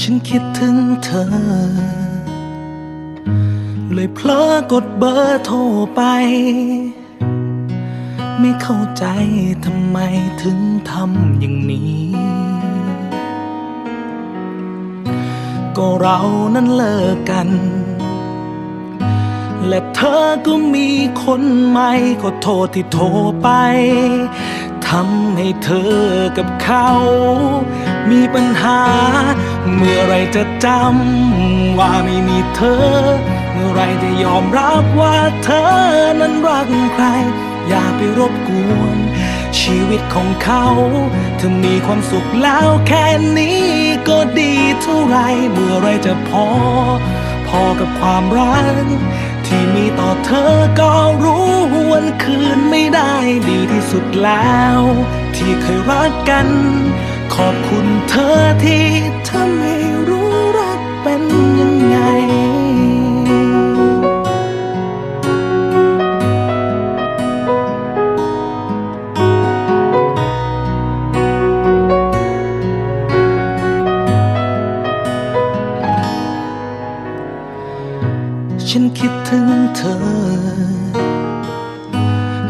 ฉันคิดถึงเธอ เลยเพลอกดเบอร์โทรไป ไม่เข้าใจทำไมถึงทำอย่างนี้ ก็เรานั้นเลิกกัน และเธอก็มีคนใหม่ขอโทษที่โทรไปำให้เธอกับเขา มีปัญหา เมื่อไรจะจำว่าไม่มีเธอ เมื่อไรจะยอมรับว่าเธอนั้นรักใคร อย่าไปรบกวน ชีวิตของเขาเธอมีความสุขแล้วแค่นี้ก็ดีเท่าไร เมื่อไรจะพอ พอกับความรัก ที่มีต่อเธอก็รู้วันคืน ด้ดีที่สุดแล้ว ที่เคยรักกัน ขอบคุณเธอที่ทำให้รู้รักเป็นยังไงฉันคิดถึงเธอ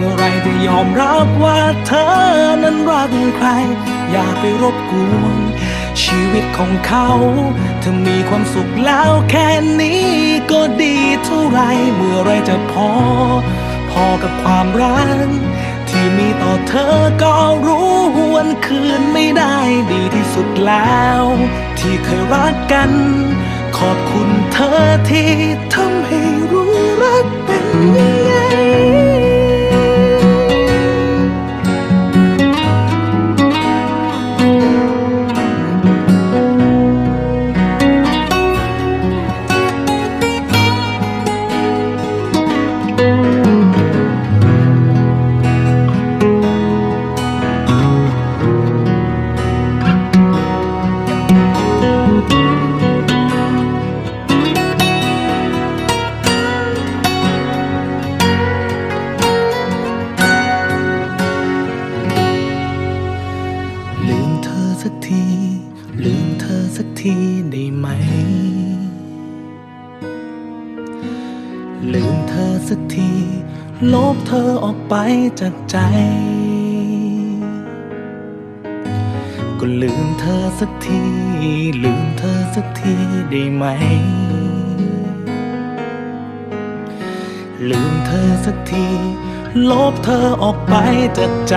เมื่อไรจะยอมรับว่าเธอนั้นรักใคร อย่าไปรบกวนชีวิตของเขาเธอมีความสุขแล้วแค่นี้ก็ดีเท่าไร เมื่อไรจะพอ พอกับความรักที่มีต่อเธอก็รู้วันคืนไม่ได้ดีที่สุดแล้ว ที่เคยรักกัน ขอบคุณเธอที่ทำให้รู้รักเป็น สักที ลืมเธอสักทีได้ไหม ลืมเธอสักที ลบเธอออกไปจากใจ ก็ลืมเธอสักที ลืมเธอสักทีได้ไหม ลืมเธอสักที ลบเธอออกไปจากใจ